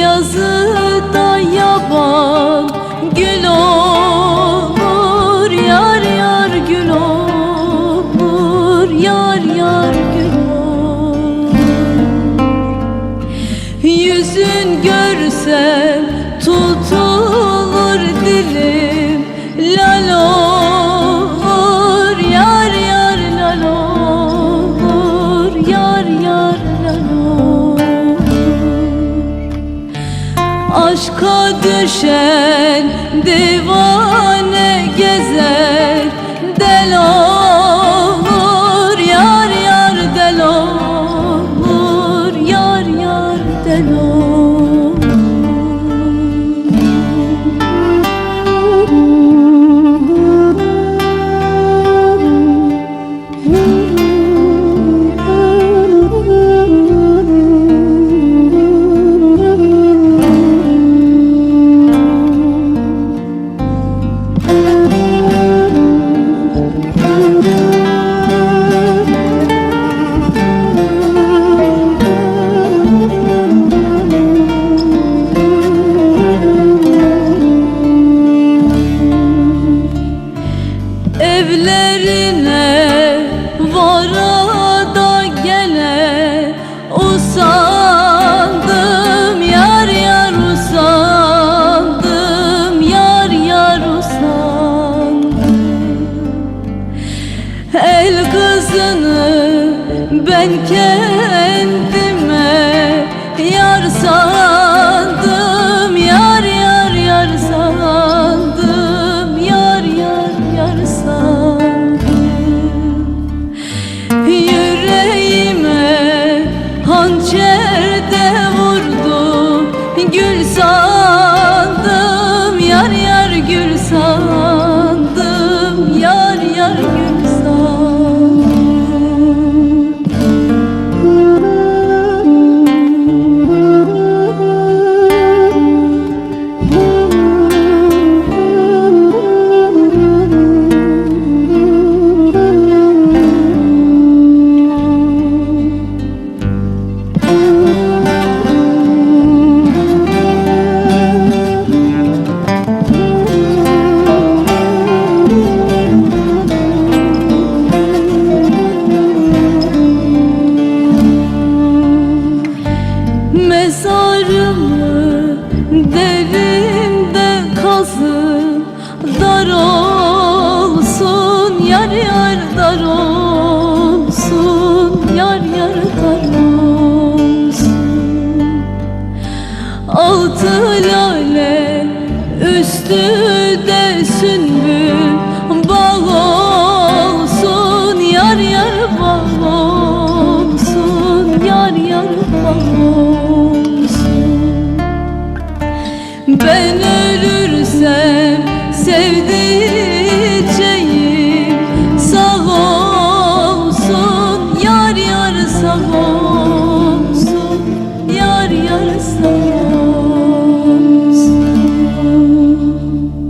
Yazı da yaban gül olur Yar yar gül olur Yar yar gül olur. Yüzün görsem Aşka düşen divane corazón. Gül Mezarımı derinde kazın Dar olsun yar yar dar olsun Yar yar dar olsun. Altı lale üstü de sümbül Bal olsun yar yar bal olsun Yar yar bal olsun sevdim.